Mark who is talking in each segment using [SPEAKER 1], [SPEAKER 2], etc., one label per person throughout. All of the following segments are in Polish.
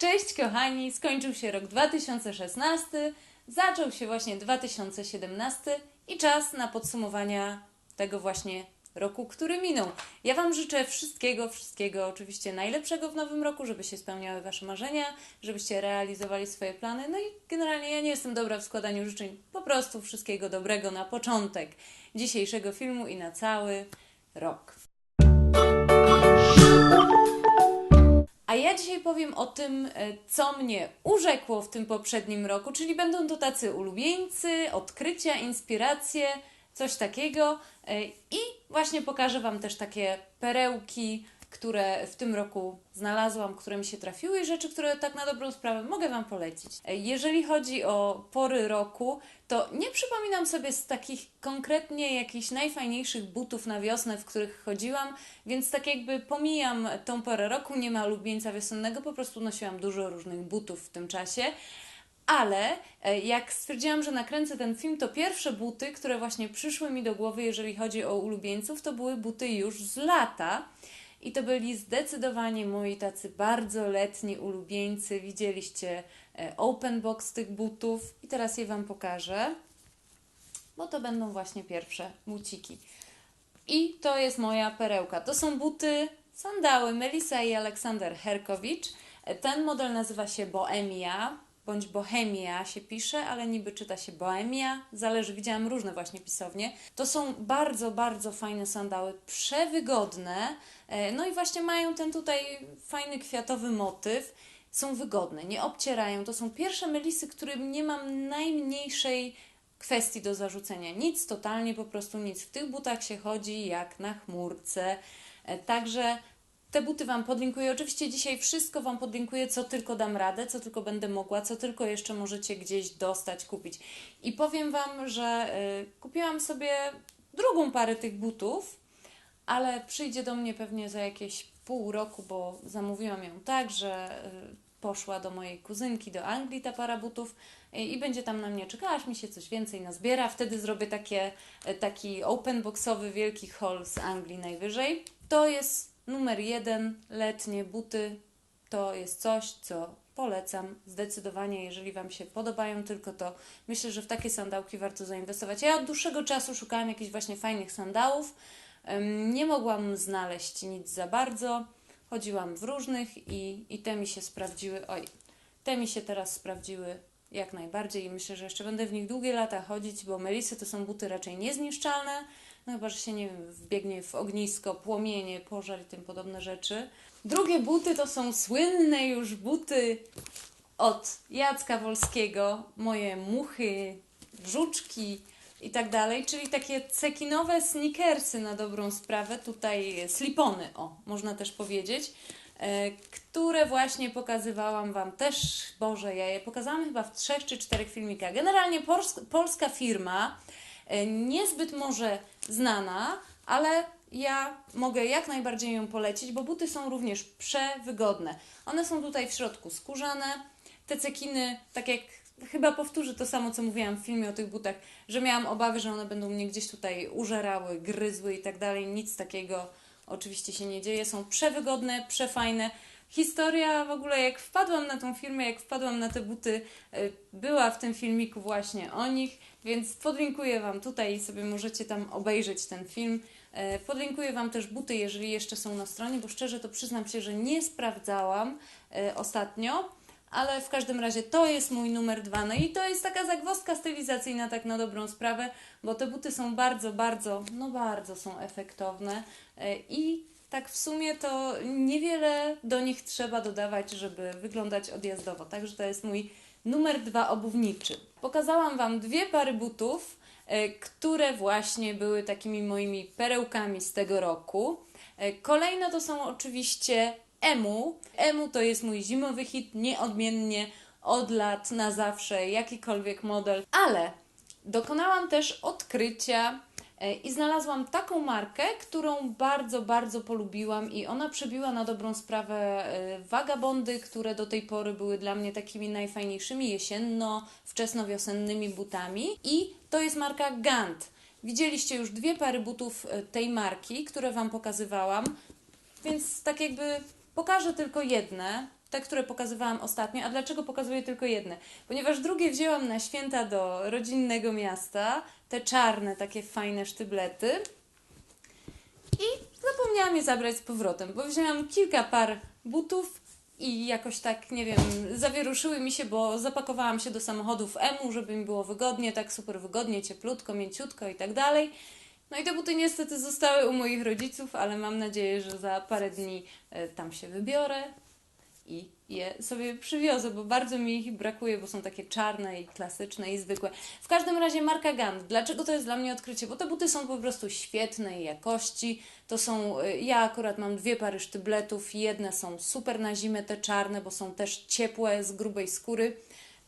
[SPEAKER 1] Cześć kochani, skończył się rok 2016, zaczął się właśnie 2017 i czas na podsumowania tego właśnie roku, który minął. Ja Wam życzę wszystkiego, wszystkiego oczywiście najlepszego w nowym roku, żeby się spełniały Wasze marzenia, żebyście realizowali swoje plany. No i generalnie ja nie jestem dobra w składaniu życzeń, po prostu wszystkiego dobrego na początek dzisiejszego filmu i na cały rok. A ja dzisiaj powiem o tym, e, co mnie urzekło w tym poprzednim roku, czyli będą to tacy ulubieńcy, odkrycia, inspiracje, coś takiego. E, I właśnie pokażę Wam też takie perełki, które w tym roku znalazłam, które mi się trafiły i rzeczy, które tak na dobrą sprawę mogę Wam polecić. E, Jeżeli chodzi o pory roku, to nie przypominam sobie z takich konkretnie jakichś najfajniejszych butów na wiosnę, w których chodziłam, więc tak jakby pomijam tą porę roku, nie ma ulubieńca wiosennego, po prostu nosiłam dużo różnych butów w tym czasie. Ale e, jak stwierdziłam, że nakręcę ten film, to pierwsze buty, które właśnie przyszły mi do głowy, jeżeli chodzi o ulubieńców, to były buty już z lata. I to byli zdecydowanie moi tacy bardzo letni ulubieńcy. Widzieliście e, open box tych butów i teraz je Wam pokażę, bo to będą właśnie pierwsze buciki. I to jest moja perełka. To są buty, sandały Melisa i Aleksander Herkowicz. E, Ten model nazywa się Bohemia, bądź Bohemia się pisze, ale niby czyta się Bohemia. Zależy, widziałam różne właśnie pisownie. To są bardzo, bardzo fajne sandały, przewygodne. E, No i właśnie mają ten tutaj fajny kwiatowy motyw. Są wygodne, nie obcierają. To są pierwsze melisy, którym nie mam najmniejszej kwestii do zarzucenia. Nic, totalnie po prostu nic. W tych butach się chodzi jak na chmurce. E, Także te buty Wam podlinkuję. Oczywiście dzisiaj wszystko Wam podlinkuję, co tylko dam radę, co tylko będę mogła, co tylko jeszcze możecie gdzieś dostać, kupić. I powiem Wam, że y, kupiłam sobie drugą parę tych butów, ale przyjdzie do mnie pewnie za jakieś pół roku, bo zamówiłam ją tak, że y, poszła do mojej kuzynki do Anglii ta para butów y, i będzie tam na mnie czekała, aż mi się coś więcej nazbiera. Wtedy zrobię takie, y, taki open boxowy wielki haul z Anglii najwyżej. To jest numer jeden, letnie buty. To jest coś, co polecam zdecydowanie, jeżeli Wam się podobają tylko to. Myślę, że w takie sandałki warto zainwestować. Ja od dłuższego czasu szukałam jakichś właśnie fajnych sandałów. Nie mogłam znaleźć nic za bardzo. Chodziłam w różnych i, i te mi się sprawdziły. Oj, te mi się teraz sprawdziły jak najbardziej i myślę, że jeszcze będę w nich długie lata chodzić, bo melisy to są buty raczej niezniszczalne, no chyba, że się nie wiem, wbiegnie w ognisko, płomienie, pożar i tym podobne rzeczy. Drugie buty to są słynne już buty od Jacka Wolskiego, moje muchy, żuczki i tak dalej, czyli takie cekinowe sneakersy na dobrą sprawę, tutaj slipony, o, można też powiedzieć, e, które właśnie pokazywałam Wam też, Boże, ja je pokazałam chyba w trzech czy czterech filmikach. Generalnie pols- polska firma, e, niezbyt może znana, ale ja mogę jak najbardziej ją polecić, bo buty są również przewygodne. One są tutaj w środku skórzane. Te cekiny, tak jak chyba powtórzę to samo, co mówiłam w filmie o tych butach, że miałam obawy, że one będą mnie gdzieś tutaj użerały, gryzły i tak dalej. Nic takiego oczywiście się nie dzieje. Są przewygodne, przefajne. Historia w ogóle, jak wpadłam na tą firmę, jak wpadłam na te buty, y, była w tym filmiku właśnie o nich, więc podlinkuję Wam tutaj i sobie możecie tam obejrzeć ten film. E, Podlinkuję Wam też buty, jeżeli jeszcze są na stronie, bo szczerze to przyznam się, że nie sprawdzałam e, ostatnio, ale w każdym razie to jest mój numer dwa. No i to jest taka zagwozdka stylizacyjna, tak na dobrą sprawę, bo te buty są bardzo, bardzo, no bardzo są efektowne e, i tak w sumie to niewiele do nich trzeba dodawać, żeby wyglądać odjazdowo. Także to jest mój numer dwa obuwniczy. Pokazałam Wam dwie pary butów, e, które właśnie były takimi moimi perełkami z tego roku. E, Kolejne to są oczywiście Emu. Emu to jest mój zimowy hit, nieodmiennie od lat, na zawsze, jakikolwiek model, ale dokonałam też odkrycia e, i znalazłam taką markę, którą bardzo, bardzo polubiłam i ona przebiła na dobrą sprawę e, wagabondy, które do tej pory były dla mnie takimi najfajniejszymi jesienno-wczesnowiosennymi butami i to jest marka Gant. Widzieliście już dwie pary butów e, tej marki, które Wam pokazywałam, więc tak jakby pokażę tylko jedne. te, które pokazywałam ostatnio. A dlaczego pokazuję tylko jedne? Ponieważ drugie wzięłam na święta do rodzinnego miasta, te czarne, takie fajne sztyblety. I zapomniałam je zabrać z powrotem, bo wzięłam kilka par butów i jakoś tak, nie wiem, zawieruszyły mi się, bo zapakowałam się do samochodu w EMU, żeby mi było wygodnie, tak super wygodnie, cieplutko, mięciutko i tak dalej. No i te buty niestety zostały u moich rodziców, ale mam nadzieję, że za parę dni e, tam się wybiorę i je sobie przywiozę, bo bardzo mi ich brakuje, bo są takie czarne i klasyczne i zwykłe. W każdym razie marka Gant. Dlaczego to jest dla mnie odkrycie? Bo te buty są po prostu świetnej jakości. To są, y, ja akurat mam dwie pary sztybletów. Jedne są super na zimę, te czarne, bo są też ciepłe, z grubej skóry.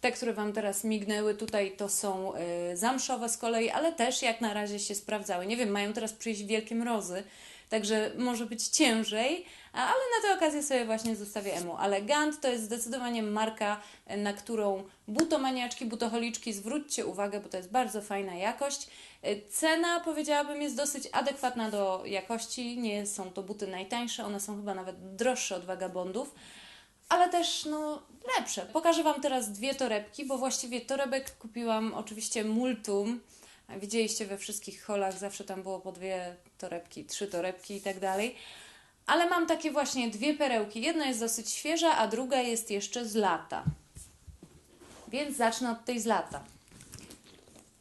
[SPEAKER 1] Te, które Wam teraz mignęły tutaj, to są y, zamszowe z kolei, ale też jak na razie się sprawdzały. Nie wiem, mają teraz przyjść wielkie mrozy, także może być ciężej, ale na tę okazję sobie właśnie zostawię emu. Ale Gant to jest zdecydowanie marka, e, na którą butomaniaczki, butoholiczki zwróćcie uwagę, bo to jest bardzo fajna jakość. E, Cena powiedziałabym jest dosyć adekwatna do jakości. Nie są to buty najtańsze, one są chyba nawet droższe od Vagabondów ale też no, lepsze. Pokażę Wam teraz dwie torebki, bo właściwie torebek kupiłam oczywiście multum. Widzieliście we wszystkich holach, zawsze tam było po dwie torebki, trzy torebki i tak dalej. Ale mam takie właśnie dwie perełki. Jedna jest dosyć świeża, a druga jest jeszcze z lata. Więc zacznę od tej z lata.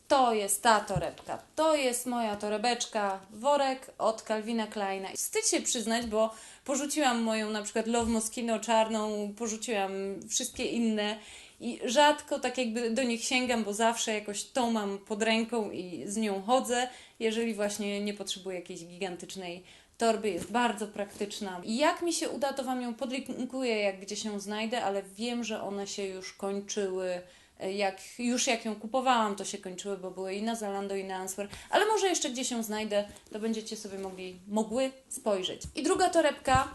[SPEAKER 1] To jest ta torebka. To jest moja torebeczka, worek od Calvina Kleina. Wstyd się przyznać, bo porzuciłam moją na przykład Love Moschino czarną, porzuciłam wszystkie inne i rzadko tak jakby do nich sięgam, bo zawsze jakoś tą mam pod ręką i z nią chodzę, jeżeli właśnie nie potrzebuję jakiejś gigantycznej torby, jest bardzo praktyczna. I jak mi się uda, to Wam ją podlinkuję, jak gdzieś ją znajdę, ale wiem, że one się już kończyły jak już jak ją kupowałam, to się kończyły, bo były i na Zalando, i na Answer, ale może jeszcze gdzieś ją znajdę, to będziecie sobie mogli, mogły spojrzeć. I druga torebka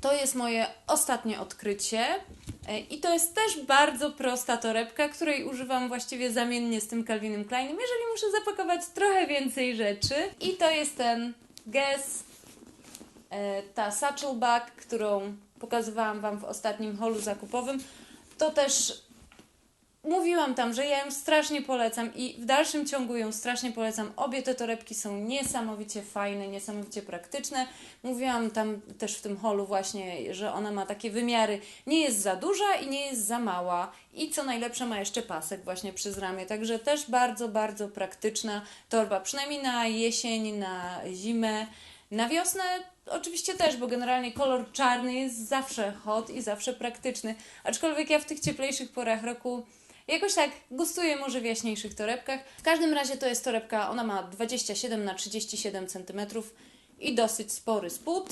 [SPEAKER 1] to jest moje ostatnie odkrycie. E, I to jest też bardzo prosta torebka, której używam właściwie zamiennie z tym Calvinem Kleinem, jeżeli muszę zapakować trochę więcej rzeczy. I to jest ten Guess, e, ta satchel bag, którą pokazywałam Wam w ostatnim holu zakupowym. To też Mówiłam tam, że ja ją strasznie polecam i w dalszym ciągu ją strasznie polecam. Obie te torebki są niesamowicie fajne, niesamowicie praktyczne. Mówiłam tam też w tym holu właśnie, że ona ma takie wymiary. Nie jest za duża i nie jest za mała. I co najlepsze ma jeszcze pasek właśnie przez ramię. Także też bardzo, bardzo praktyczna torba. Przynajmniej na jesień, na zimę. Na wiosnę oczywiście też, bo generalnie kolor czarny jest zawsze hot i zawsze praktyczny. Aczkolwiek ja w tych cieplejszych porach roku Jakoś tak gustuję może w jaśniejszych torebkach. W każdym razie to jest torebka, ona ma 27 na 37 cm i dosyć spory spód.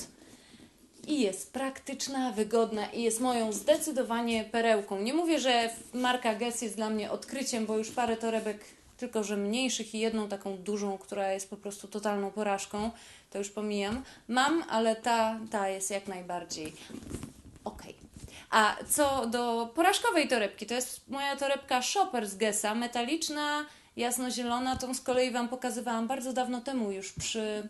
[SPEAKER 1] I jest praktyczna, wygodna i jest moją zdecydowanie perełką. Nie mówię, że marka Guess jest dla mnie odkryciem, bo już parę torebek, tylko że mniejszych i jedną taką dużą, która jest po prostu totalną porażką, to już pomijam. Mam, ale ta, ta jest jak najbardziej okej. A co do porażkowej torebki, to jest moja torebka Shopper z Gessa, metaliczna, jasnozielona. Tą z kolei Wam pokazywałam bardzo dawno temu już przy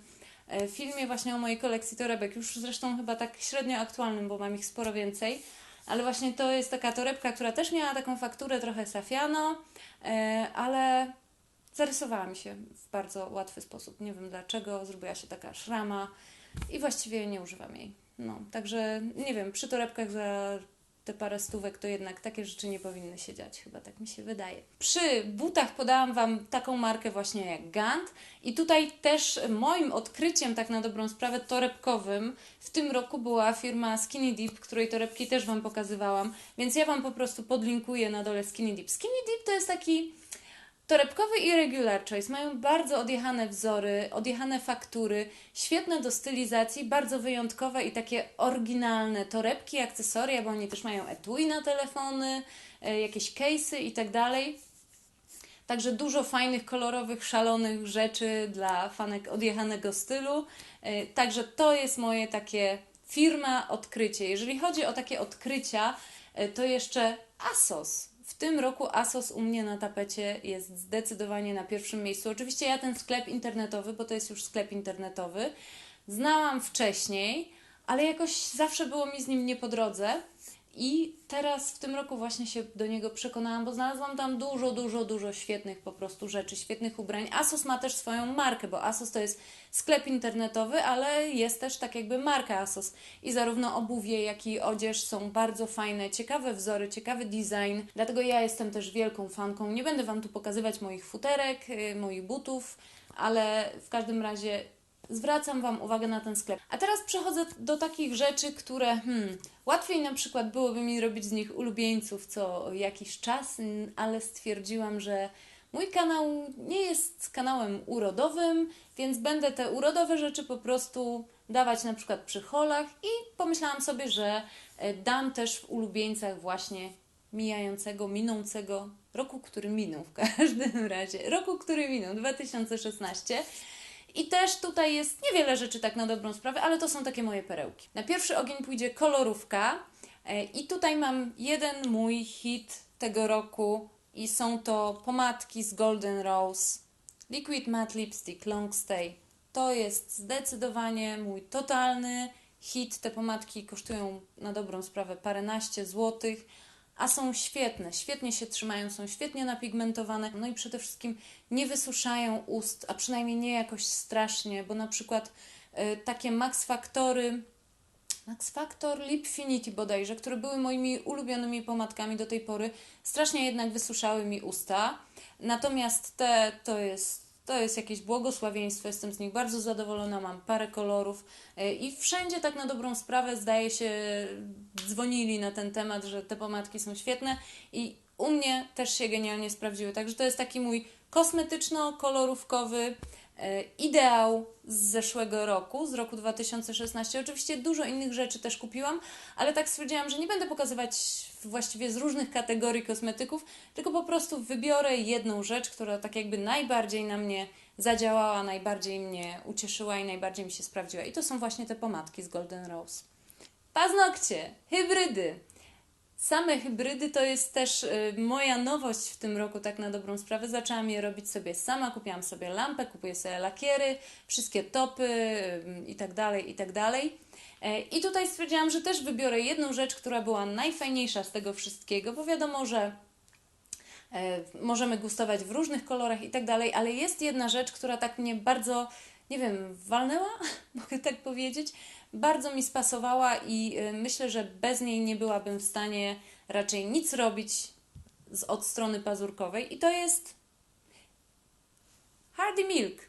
[SPEAKER 1] e, filmie właśnie o mojej kolekcji torebek. Już zresztą chyba tak średnio aktualnym, bo mam ich sporo więcej. Ale właśnie to jest taka torebka, która też miała taką fakturę trochę safiano, e, ale zarysowała mi się w bardzo łatwy sposób. Nie wiem dlaczego, zrobiła się taka szrama i właściwie nie używam jej. No, także nie wiem, przy torebkach za te parę stówek to jednak takie rzeczy nie powinny się dziać, chyba tak mi się wydaje. Przy butach podałam Wam taką markę właśnie jak Gant i tutaj też moim odkryciem tak na dobrą sprawę torebkowym w tym roku była firma Skinny Dip, której torebki też Wam pokazywałam, więc ja Wam po prostu podlinkuję na dole Skinny Dip. Skinny Dip to jest taki Torebkowy i Regular Choice mają bardzo odjechane wzory, odjechane faktury, świetne do stylizacji, bardzo wyjątkowe i takie oryginalne torebki, akcesoria, bo oni też mają etui na telefony, e, jakieś case'y i tak dalej. Także dużo fajnych, kolorowych, szalonych rzeczy dla fanek odjechanego stylu. E, Także to jest moje takie firma odkrycie. Jeżeli chodzi o takie odkrycia, e, to jeszcze ASOS. W tym roku ASOS u mnie na tapecie jest zdecydowanie na pierwszym miejscu. Oczywiście ja ten sklep internetowy, bo to jest już sklep internetowy, znałam wcześniej, ale jakoś zawsze było mi z nim nie po drodze. I teraz w tym roku właśnie się do niego przekonałam, bo znalazłam tam dużo, dużo, dużo świetnych po prostu rzeczy, świetnych ubrań. Asos ma też swoją markę, bo Asos to jest sklep internetowy, ale jest też tak jakby marka Asos. I zarówno obuwie, jak i odzież są bardzo fajne, ciekawe wzory, ciekawy design. Dlatego ja jestem też wielką fanką. Nie będę Wam tu pokazywać moich futerek, y, moich butów, ale w każdym razie zwracam Wam uwagę na ten sklep. A teraz przechodzę do takich rzeczy, które hmm, łatwiej na przykład byłoby mi robić z nich ulubieńców co jakiś czas, ale stwierdziłam, że mój kanał nie jest kanałem urodowym, więc będę te urodowe rzeczy po prostu dawać na przykład przy holach i pomyślałam sobie, że e, dam też w ulubieńcach właśnie mijającego, minącego roku, który minął w każdym razie. Roku, który minął, 2016. I też tutaj jest niewiele rzeczy tak na dobrą sprawę, ale to są takie moje perełki. Na pierwszy ogień pójdzie kolorówka e, i tutaj mam jeden mój hit tego roku i są to pomadki z Golden Rose Liquid Matte Lipstick Long Stay. To jest zdecydowanie mój totalny hit. Te pomadki kosztują na dobrą sprawę paręnaście złotych a są świetne, świetnie się trzymają, są świetnie napigmentowane, no i przede wszystkim nie wysuszają ust, a przynajmniej nie jakoś strasznie, bo na przykład y, takie Max Factory, Max Factor Lipfinity bodajże, które były moimi ulubionymi pomadkami do tej pory, strasznie jednak wysuszały mi usta. Natomiast te to jest to jest jakieś błogosławieństwo, jestem z nich bardzo zadowolona, mam parę kolorów e, i wszędzie tak na dobrą sprawę zdaje się dzwonili na ten temat, że te pomadki są świetne i u mnie też się genialnie sprawdziły. Także to jest taki mój kosmetyczno-kolorówkowy ideał z zeszłego roku, z roku 2016. Oczywiście dużo innych rzeczy też kupiłam, ale tak stwierdziłam, że nie będę pokazywać właściwie z różnych kategorii kosmetyków, tylko po prostu wybiorę jedną rzecz, która tak jakby najbardziej na mnie zadziałała, najbardziej mnie ucieszyła i najbardziej mi się sprawdziła. I to są właśnie te pomadki z Golden Rose. Paznokcie, hybrydy. Same hybrydy to jest też y, moja nowość w tym roku, tak na dobrą sprawę. Zaczęłam je robić sobie sama, kupiłam sobie lampę, kupuję sobie lakiery, wszystkie topy y, i tak dalej, i tak dalej. E, I tutaj stwierdziłam, że też wybiorę jedną rzecz, która była najfajniejsza z tego wszystkiego, bo wiadomo, że e, możemy gustować w różnych kolorach i tak dalej, ale jest jedna rzecz, która tak mnie bardzo, nie wiem, walnęła, mogę tak powiedzieć, bardzo mi spasowała i y, myślę, że bez niej nie byłabym w stanie raczej nic robić z, od strony pazurkowej i to jest Hardy Milk.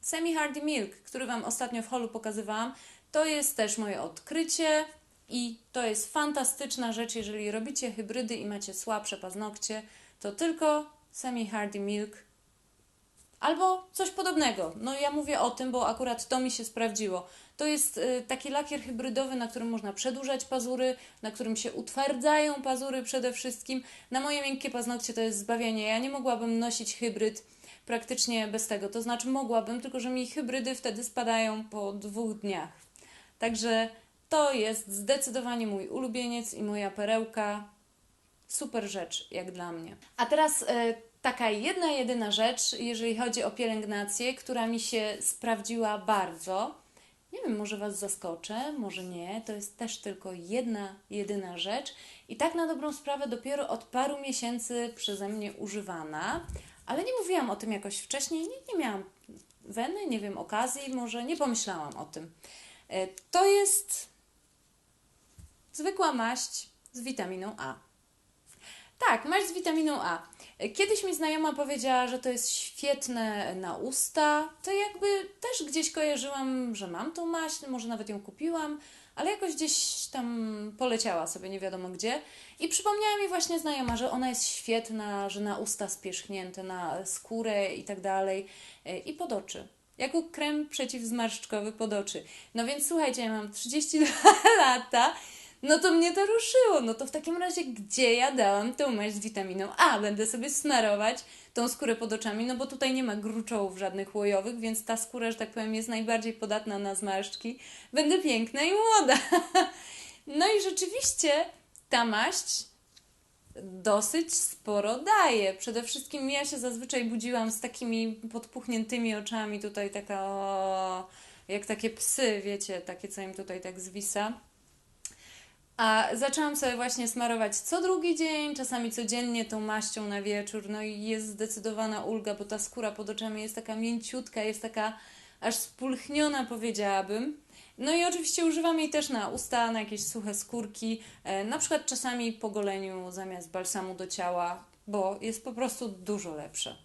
[SPEAKER 1] Semi Hardy Milk, który Wam ostatnio w holu pokazywałam. To jest też moje odkrycie i to jest fantastyczna rzecz, jeżeli robicie hybrydy i macie słabsze paznokcie, to tylko Semi Hardy Milk albo coś podobnego. No ja mówię o tym, bo akurat to mi się sprawdziło. To jest y, taki lakier hybrydowy, na którym można przedłużać pazury, na którym się utwardzają pazury przede wszystkim. Na moje miękkie paznokcie to jest zbawienie. Ja nie mogłabym nosić hybryd praktycznie bez tego. To znaczy mogłabym, tylko że mi hybrydy wtedy spadają po dwóch dniach. Także to jest zdecydowanie mój ulubieniec i moja perełka. Super rzecz, jak dla mnie. A teraz y, taka jedna, jedyna rzecz, jeżeli chodzi o pielęgnację, która mi się sprawdziła bardzo nie wiem, może Was zaskoczę, może nie. To jest też tylko jedna, jedyna rzecz. I tak na dobrą sprawę dopiero od paru miesięcy przeze mnie używana, ale nie mówiłam o tym jakoś wcześniej, nie, nie miałam weny, nie wiem, okazji, może nie pomyślałam o tym. E, to jest zwykła maść z witaminą A. Tak, maść z witaminą A. Kiedyś mi znajoma powiedziała, że to jest świetne na usta. To jakby też gdzieś kojarzyłam, że mam tą maść, może nawet ją kupiłam, ale jakoś gdzieś tam poleciała sobie nie wiadomo gdzie. I przypomniała mi właśnie znajoma, że ona jest świetna, że na usta spierzchnięte, na skórę i tak dalej. I pod oczy. Jako krem przeciwzmarszczkowy pod oczy. No więc słuchajcie, ja mam 32 lata no to mnie to ruszyło. No to w takim razie, gdzie ja dałam tą maść z witaminą A? Będę sobie smarować tą skórę pod oczami, no bo tutaj nie ma gruczołów żadnych łojowych, więc ta skóra, że tak powiem, jest najbardziej podatna na zmarszczki. Będę piękna i młoda. No i rzeczywiście ta maść dosyć sporo daje. Przede wszystkim ja się zazwyczaj budziłam z takimi podpuchniętymi oczami, tutaj taka o, jak takie psy, wiecie, takie co im tutaj tak zwisa. A zaczęłam sobie właśnie smarować co drugi dzień, czasami codziennie tą maścią na wieczór. No i jest zdecydowana ulga, bo ta skóra pod oczami jest taka mięciutka, jest taka aż spulchniona, powiedziałabym. No i oczywiście używam jej też na usta, na jakieś suche skórki, e, na przykład czasami po goleniu zamiast balsamu do ciała, bo jest po prostu dużo lepsze.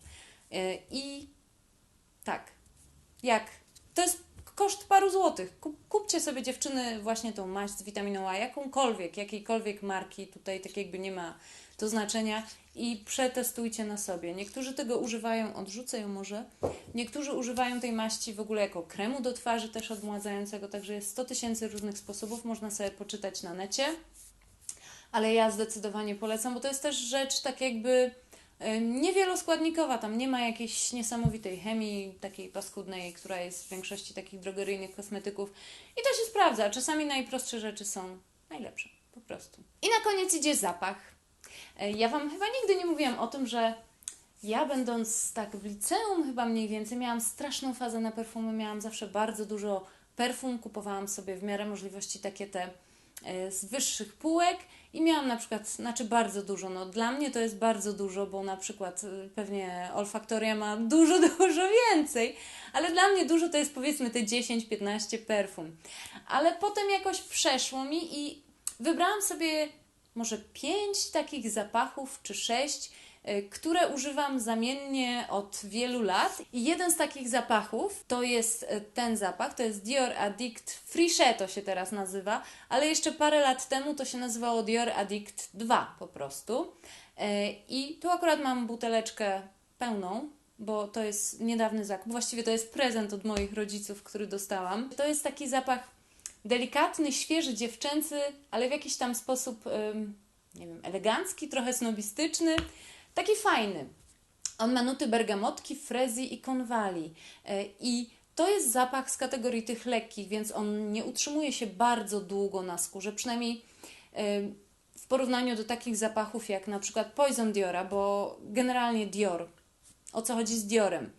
[SPEAKER 1] E, I tak, jak? To jest koszt paru złotych. Kup, kupcie sobie dziewczyny właśnie tą maść z witaminą A, jakąkolwiek, jakiejkolwiek marki, tutaj tak jakby nie ma to znaczenia i przetestujcie na sobie. Niektórzy tego używają, odrzucę ją może, niektórzy używają tej maści w ogóle jako kremu do twarzy też odmładzającego, także jest 100 tysięcy różnych sposobów, można sobie poczytać na necie, ale ja zdecydowanie polecam, bo to jest też rzecz tak jakby niewieloskładnikowa, tam nie ma jakiejś niesamowitej chemii, takiej paskudnej, która jest w większości takich drogeryjnych kosmetyków i to się sprawdza. Czasami najprostsze rzeczy są najlepsze, po prostu. I na koniec idzie zapach. E, Ja Wam chyba nigdy nie mówiłam o tym, że ja będąc tak w liceum chyba mniej więcej miałam straszną fazę na perfumy, miałam zawsze bardzo dużo perfum, kupowałam sobie w miarę możliwości takie te z wyższych półek i miałam na przykład, znaczy bardzo dużo, no dla mnie to jest bardzo dużo, bo na przykład y, pewnie olfaktoria ma dużo, dużo więcej, ale dla mnie dużo to jest powiedzmy te 10-15 perfum. Ale potem jakoś przeszło mi i wybrałam sobie może 5 takich zapachów czy 6, y, które używam zamiennie od wielu lat. I jeden z takich zapachów to jest y, ten zapach, to jest Dior Addict Friche to się teraz nazywa, ale jeszcze parę lat temu to się nazywało Dior Addict 2 po prostu. Y, I tu akurat mam buteleczkę pełną, bo to jest niedawny zakup. Właściwie to jest prezent od moich rodziców, który dostałam. To jest taki zapach delikatny, świeży, dziewczęcy, ale w jakiś tam sposób, nie wiem, elegancki, trochę snobistyczny. Taki fajny. On ma nuty bergamotki, frezji i konwali. E, I to jest zapach z kategorii tych lekkich, więc on nie utrzymuje się bardzo długo na skórze, przynajmniej e, w porównaniu do takich zapachów jak na przykład Poison Diora, bo generalnie Dior. O co chodzi z Diorem?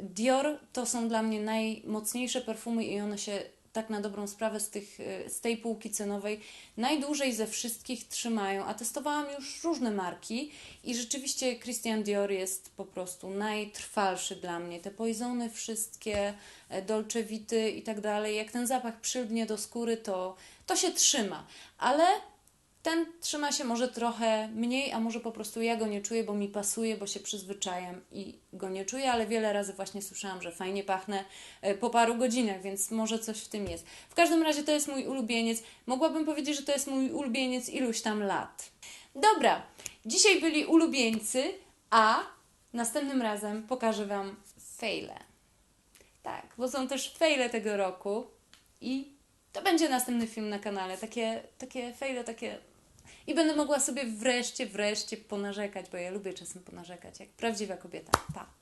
[SPEAKER 1] Dior to są dla mnie najmocniejsze perfumy i one się tak na dobrą sprawę z, tych, e, z tej półki cenowej najdłużej ze wszystkich trzymają. A testowałam już różne marki i rzeczywiście Christian Dior jest po prostu najtrwalszy dla mnie. Te poisony wszystkie, e, Dolce Vity i tak dalej, jak ten zapach przylgnie do skóry, to, to się trzyma. Ale ten trzyma się może trochę mniej, a może po prostu ja go nie czuję, bo mi pasuje, bo się przyzwyczajam i go nie czuję, ale wiele razy właśnie słyszałam, że fajnie pachnę e, po paru godzinach, więc może coś w tym jest. W każdym razie to jest mój ulubieniec. Mogłabym powiedzieć, że to jest mój ulubieniec iluś tam lat. Dobra, dzisiaj byli ulubieńcy, a następnym razem pokażę Wam fejle. Tak, bo są też fejle tego roku i to będzie następny film na kanale. Takie, takie fejle, takie i będę mogła sobie wreszcie, wreszcie ponarzekać, bo ja lubię czasem ponarzekać, jak prawdziwa kobieta. Pa!